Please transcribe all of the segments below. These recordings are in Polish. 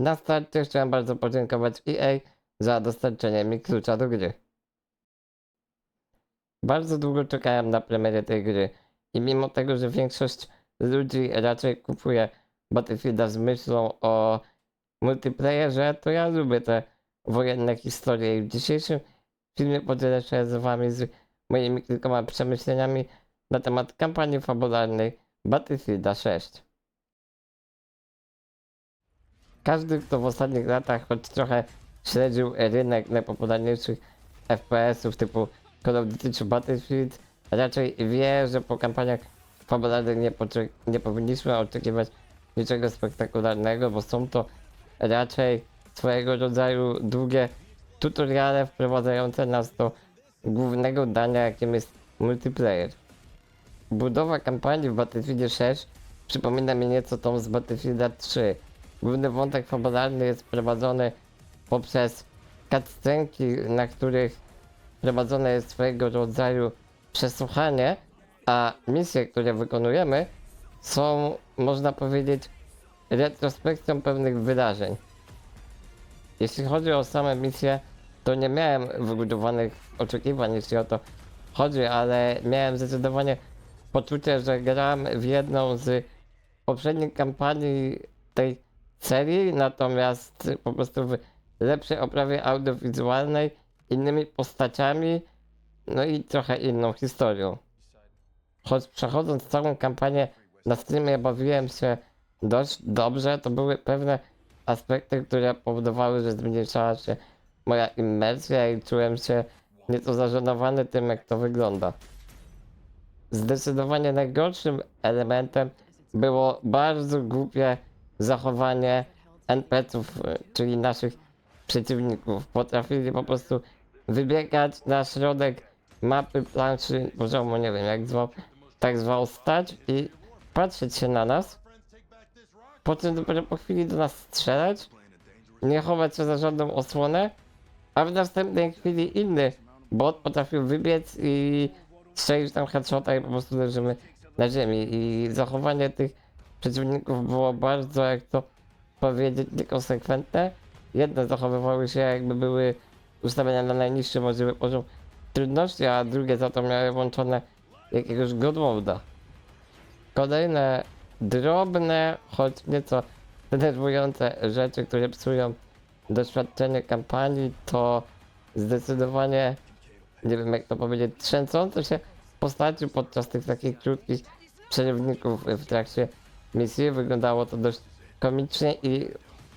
Na starcie chciałem bardzo podziękować EA za dostarczenie mi klucza do gry. Bardzo długo czekałem na premierę tej gry i mimo tego, że większość ludzi raczej kupuje Battlefielda z myślą o multiplayerze, to ja lubię te wojenne historie i w dzisiejszym filmie podzielę się z wami z moimi kilkoma przemyśleniami na temat kampanii fabularnej Battlefielda 6. Każdy, kto w ostatnich latach choć trochę śledził rynek najpopularniejszych FPS-ów typu Call of Duty czy Battlefield, raczej wie, że po kampaniach fabularnych nie, nie powinniśmy oczekiwać niczego spektakularnego, bo są to raczej swojego rodzaju długie tutoriale wprowadzające nas do głównego dania, jakim jest multiplayer. Budowa kampanii w Battlefieldzie 6 przypomina mi nieco tą z Battlefielda 3. Główny wątek fabularny jest prowadzony poprzez cutscenki, na których prowadzone jest swojego rodzaju przesłuchanie, a misje, które wykonujemy, są, można powiedzieć, retrospekcją pewnych wydarzeń. Jeśli chodzi o same misje, to nie miałem wybudowanych oczekiwań, jeśli o to chodzi, ale miałem zdecydowanie poczucie, że gram w jedną z poprzednich kampanii tej serii, natomiast po prostu w lepszej oprawie audiowizualnej, innymi postaciami, no i trochę inną historią. Choć przechodząc całą kampanię na streamie bawiłem się dość dobrze, to były pewne aspekty, które powodowały, że zmniejszała się moja imersja i czułem się nieco zażenowany tym, jak to wygląda. Zdecydowanie najgorszym elementem było bardzo głupie zachowanie NPC-ów, y, czyli naszych przeciwników. Potrafili po prostu wybiegać na środek mapy, planszy, poziomu, nie wiem jak zwał, tak zwał stać i patrzeć się na nas, po czym dopiero po chwili do nas strzelać, nie chować się za żadną osłonę, a w następnej chwili inny bot potrafił wybiec i strzelić tam headshota i po prostu leżymy na ziemi. I zachowanie tych przeciwników było bardzo, jak to powiedzieć, niekonsekwentne. Jedne zachowywały się jakby były ustawione na najniższy możliwy poziom trudności, a drugie za to miały włączone jakiegoś god moda. Kolejne drobne, choć nieco denerwujące rzeczy, które psują doświadczenie kampanii, to zdecydowanie, nie wiem jak to powiedzieć, trzęsące się postaci podczas tych takich krótkich przerywników w trakcie misji. Wyglądało to dość komicznie i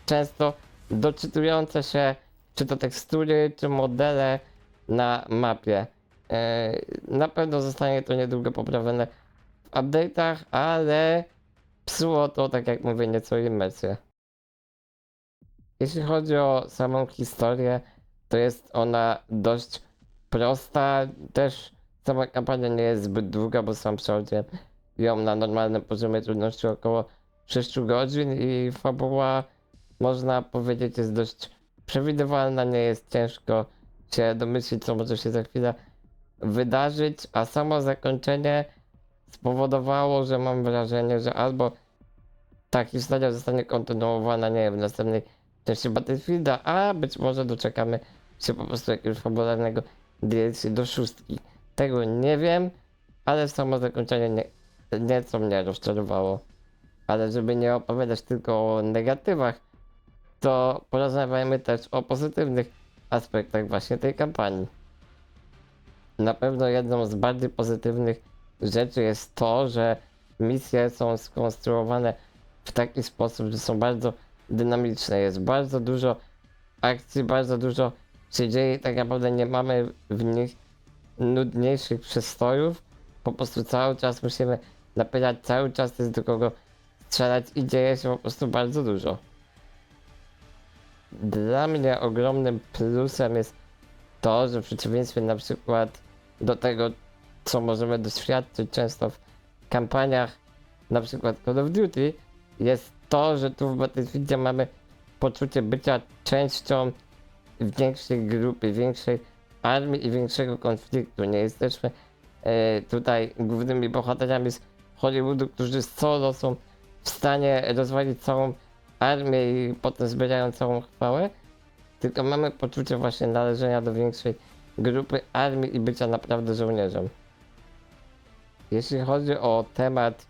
często doczytujące się, czy to tekstury, czy modele na mapie. E, Na pewno zostanie to niedługo poprawione w update'ach, ale psuło to, tak jak mówię, nieco imersję. Jeśli chodzi o samą historię, to jest ona dość prosta. Też sama kampania nie jest zbyt długa, bo sam przechodziłem ją na normalnym poziomie trudności około 6 godzin i fabuła, można powiedzieć, jest dość przewidywalna, nie jest ciężko się domyślić, co może się za chwilę wydarzyć, a samo zakończenie spowodowało, że mam wrażenie, że albo ta historia zostanie kontynuowana, nie wiem, w następnej części Battlefielda, a być może doczekamy się po prostu jakiegoś fabularnego DLC do szóstki. Tego nie wiem, ale samo zakończenie nie, nieco mnie rozczarowało. Ale żeby nie opowiadać tylko o negatywach, to porozmawiajmy też o pozytywnych aspektach właśnie tej kampanii. Na pewno jedną z bardziej pozytywnych rzeczy jest to, że misje są skonstruowane w taki sposób, że są bardzo dynamiczne. Jest bardzo dużo akcji, bardzo dużo się dzieje i tak naprawdę nie mamy w nich nudniejszych przestojów. Po prostu cały czas musimy napierać, cały czas jest do kogo strzelać i dzieje się po prostu bardzo dużo. Dla mnie ogromnym plusem jest to, że w przeciwieństwie na przykład do tego, co możemy doświadczyć często w kampaniach, na przykład Call of Duty, jest to, że tu w Battlefieldzie mamy poczucie bycia częścią większej grupy, większej armii i większego konfliktu. Nie jesteśmy e, tutaj głównymi bohaterami z Hollywoodu, którzy solo są w stanie rozwalić całą armię i potem zbierają całą chwałę, tylko mamy poczucie właśnie należenia do większej grupy armii i bycia naprawdę żołnierzem. Jeśli chodzi o temat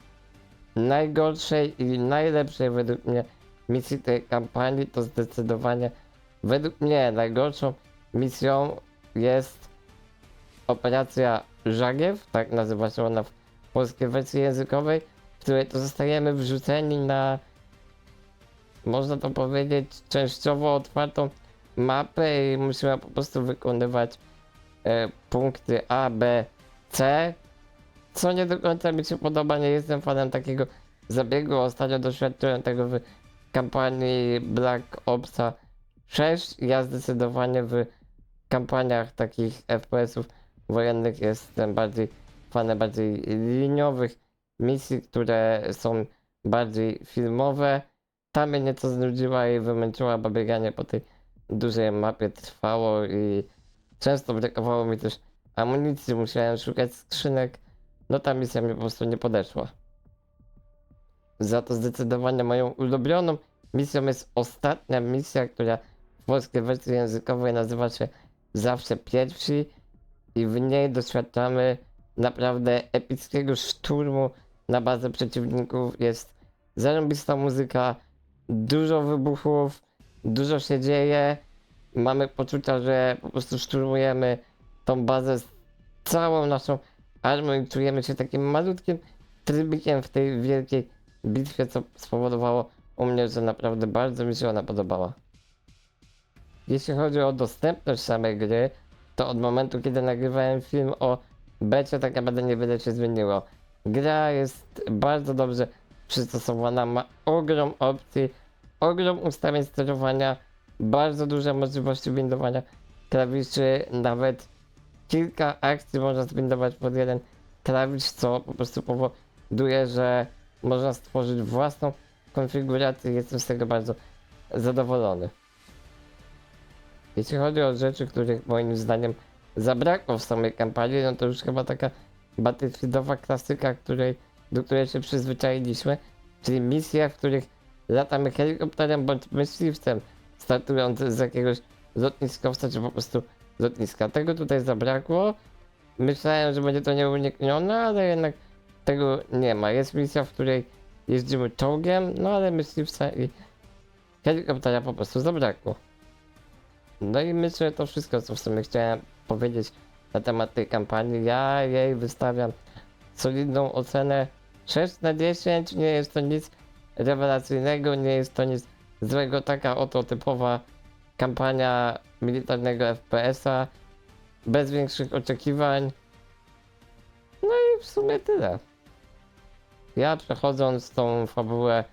najgorszej i najlepszej według mnie misji tej kampanii, to zdecydowanie według mnie najgorszą misją jest operacja Żagiew, tak nazywa się ona w polskiej wersji językowej, w której to zostajemy wrzuceni na, można to powiedzieć, częściowo otwartą mapę i musimy po prostu wykonywać e, punkty A, B, C, co nie do końca mi się podoba, nie jestem fanem takiego zabiegu, ostatnio doświadczyłem tego w kampanii Black Opsa 6, ja zdecydowanie w kampaniach takich FPS-ów wojennych jestem bardziej fanem bardziej liniowych misji, które są bardziej filmowe. Ta mnie nieco znudziła i wymęczyła, bo bieganie po tej dużej mapie trwało i często brakowało mi też amunicji, musiałem szukać skrzynek. No ta misja mi po prostu nie podeszła. Za to zdecydowanie moją ulubioną misją jest ostatnia misja, która w polskiej wersji językowej nazywa się Zawsze Pierwsi i w niej doświadczamy naprawdę epickiego szturmu na bazę przeciwników. Jest zarąbista muzyka, dużo wybuchów, dużo się dzieje. Mamy poczucia, że po prostu szturmujemy tą bazę z całą naszą armią i czujemy się takim malutkim trybikiem w tej wielkiej bitwie, co spowodowało u mnie, że naprawdę bardzo mi się ona podobała. Jeśli chodzi o dostępność samej gry, to od momentu, kiedy nagrywałem film o becie, tak naprawdę niewiele się zmieniło. Gra jest bardzo dobrze przystosowana, ma ogrom opcji, ogrom ustawień sterowania, bardzo duże możliwości windowania klawiszy, nawet kilka akcji można zbindować pod jeden klawisz, co po prostu powoduje, że można stworzyć własną konfigurację jestem z tego bardzo zadowolony. Jeśli chodzi o rzeczy, których moim zdaniem zabrakło w samej kampanii, no to już chyba taka battlefieldowa klasyka, której, do której się przyzwyczailiśmy, czyli misje, w których latamy helikopterem bądź myśliwcem, startując z jakiegoś lotniskowca, czy po prostu lotniska. Tego tutaj zabrakło. Myślałem, że będzie to nieuniknione, ale jednak tego nie ma. Jest misja, w której jeździmy czołgiem, no ale myśliwca i helikoptera po prostu zabrakło. No i myślę, że to wszystko, co w sumie chciałem powiedzieć na temat tej kampanii. Ja jej wystawiam solidną ocenę 6 na 10. Nie jest to nic rewelacyjnego, nie jest to nic złego. Taka oto typowa kampania militarnego FPS-a, bez większych oczekiwań. No i w sumie tyle. Ja przechodząc tą fabułę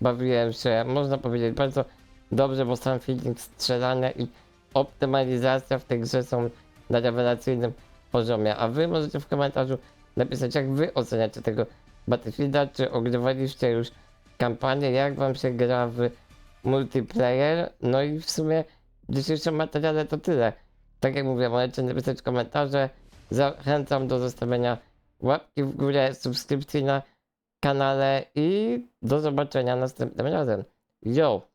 bawiłem się, można powiedzieć, bardzo dobrze, bo sam feeling strzelania i optymalizacja w tej grze są na rewelacyjnym poziomie. A wy możecie w komentarzu napisać, jak wy oceniacie tego Battlefielda, czy ogrywaliście już kampanię, jak wam się gra w multiplayer. No i w sumie w dzisiejszym materiale to tyle. Tak jak mówię, możecie napisać komentarze. Zachęcam do zostawienia łapki w górę, subskrypcji na kanale i do zobaczenia następnym razem. Yo!